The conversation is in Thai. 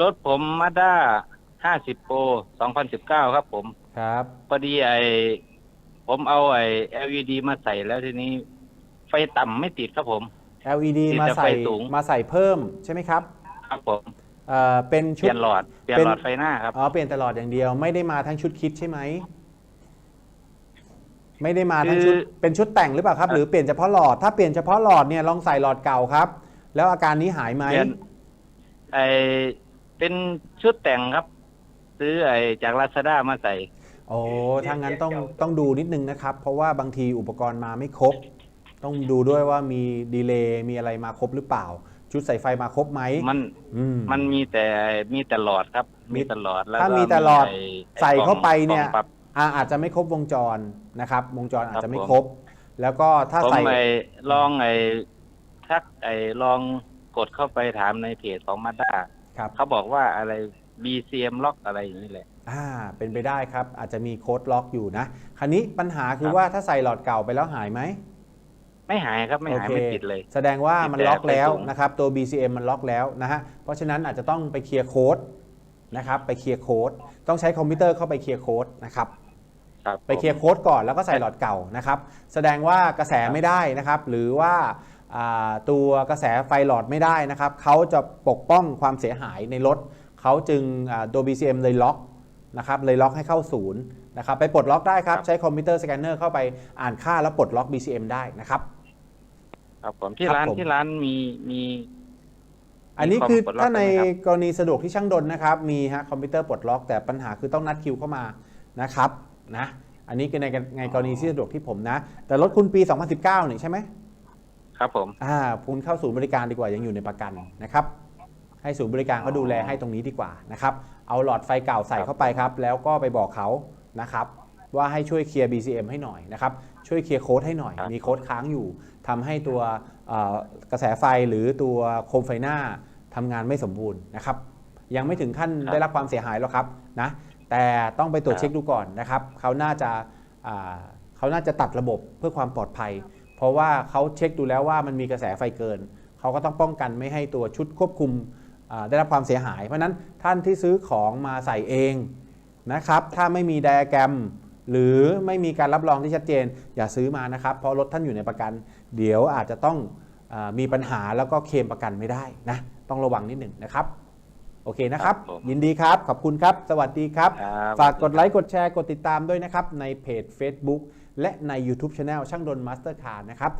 รถผมมาด้าห้าสิบโปรสองพันสิบเก้าครับผม ครับ พอดีไอผมเอาไอ LED มาใส่แล้วทีนี้ ไฟต่ำไม่ติดครับผม LED ติดมาแต่ใส่ไฟสูง มาใส่เพิ่มใช่ไหมครับครับผม เอ่อเป็นเปชุด ลี่ยนหลอด เปลี่ยนเป็น หลอดไฟหน้าครับ อ๋อเปลี่ยนตลอดอย่างเดียวไม่ได้มาทั้งชุดคิดใช่ไหมไม่ได้มาทั้งชุดคือเป็นชุดแต่งหรือเปล่าครับ หรือเปลี่ยนเฉพาะหลอดถ้าเปลี่ยนเฉพาะหลอดเนี่ยลองใส่หลอดเก่าครับ แล้วอาการนี้หายไหมเปลี่ยน ไอ เป็นชุดแต่งครับ ซื้อไอจากลาซาด้ามาใส่ โอ้ถ้างั้นต้องต้องดูนิดนึงนะครับ เพราะว่าบางทีอุปกรณ์มาไม่ครบ ต้องดูด้วยว่ามีดีเลย์มีอะไรมาครบหรือเปล่า ชุดใส่ไฟมาครบไหมมันอืมมันมีแต่มีแต่หลอดครับมีมีแต่หลอดแล้วถ้าก็มีแต่หลอดไไใส่เข้าไปเนี่ย กล่องปรับอ่าอาจจะไม่ครบวงจรนะครับ วงจรอาจจะไม่ครับผมครบแล้วก็ถ้าผมใส่ ไอลองไอทักไอลองกดเข้าไปถามในเพจของมาด้า ครับ เขาบอกว่าอะไร BCM ล็อกอะไรอย่างนี้แหละ อ่า เป็นไปได้ครับ อาจจะมีโค้ดล็อกอยู่นะ คราวนี้ปัญหาคือครับ ว่าถ้าใส่หลอดเก่าไปแล้วหายไหม ไม่หายครับไม่หายโอเค ไม่ติดเลย แสดงว่ามันติดแต่ล็อกแล้วไฟสูงนะครับ ตัว BCM มันล็อกแล้วนะฮะ เพราะฉะนั้นอาจจะต้องไปเคลียร์โค้ดนะครับ ไปเคลียร์โค้ด ต้องใช้คอมพิวเตอร์เข้าไปเคลียร์โค้ดนะครับ ครับไปเคลียร์โค้ดก่อนแล้วก็ใส่หลอดเก่านะครับ แสดงว่ากระแสไม่ได้นะครับ หรือว่าอ่า ตัวกระแสไฟหลอดไม่ได้นะครับเขาจะปกป้องความเสียหายในรถเขาจึงอ่าตัว BCM เลยล็อกนะครับเลยล็อกให้เข้าศูนย์นะครับไปปลดล็อกได้ครับ ใช้คอมพิวเตอร์สแกนเนอร์เข้าไปอ่านค่าแล้วปลดล็อก BCM ได้นะครับครับผมที่ครับร้านผมที่ร้านมีมีอันนี้มีคือปลดล็อกถ้าในไหมครับกรณีสะดวกที่ช่างดนนะครับ มีฮะคอมพิวเตอร์ปลดล็อกแต่ปัญหาคือต้องนัดคิวเข้ามานะครับนะอันนี้คือในในกรณีที่สะดวกที่ผมนะ แต่รถคุณปี 2019นี่ใช่ไหม ครับผม อ่าคุณเข้าศูนย์บริการดีกว่ายังอยู่ในประกันนะครับ ให้ศูนย์บริการเขาดูแลให้ตรงนี้ดีกว่านะครับ เอาหลอดไฟเก่าใส่เข้าไปครับ แล้วก็ไปบอกเขานะครับ ว่าให้ช่วยเคลียร์ BCM ให้หน่อยนะครับ ช่วยเคลียร์โค้ดให้หน่อยครับมีโค้ดค้างอยู่ทำให้ตัวเอ่อกระแสไฟหรือตัวโคมไฟหน้าทำงานไม่สมบูรณ์นะครับ ยังไม่ถึงขั้นได้รับความเสียหายหรอกครับนะแต่ต้องไปตรวจเช็คดูก่อนนะครับเขาน่าจะอ่าเขาน่าจะตัดระบบเพื่อความปลอดภัย เพราะว่าเขาเช็คดูแล้วว่ามันมีกระแสไฟเกิน เขาก็ต้องป้องกันไม่ให้ตัวชุดควบคุมอ่าได้รับความเสียหาย เพราะฉะนั้นท่านที่ซื้อของมาใส่เองนะครับ ถ้าไม่มีไดอะแกรม หรือไม่มีการรับรองที่ชัดเจน อย่าซื้อมานะครับ เพราะรถท่านอยู่ในประกัน เดี๋ยวอาจจะต้องอามีปัญหาแล้วก็เคลมประกันไม่ได้นะ ต้องระวังนิดหนึ่งนะครับโอเคนะครับครับผมยินดีครับ ขอบคุณครับ สวัสดีครับครับ ฝากกดไลค์ กดแชร์ กดติดตามด้วยนะครับ ในเพจ Facebook และใน YouTube Channel ช่างดนมาสเตอร์คาร์นะครับ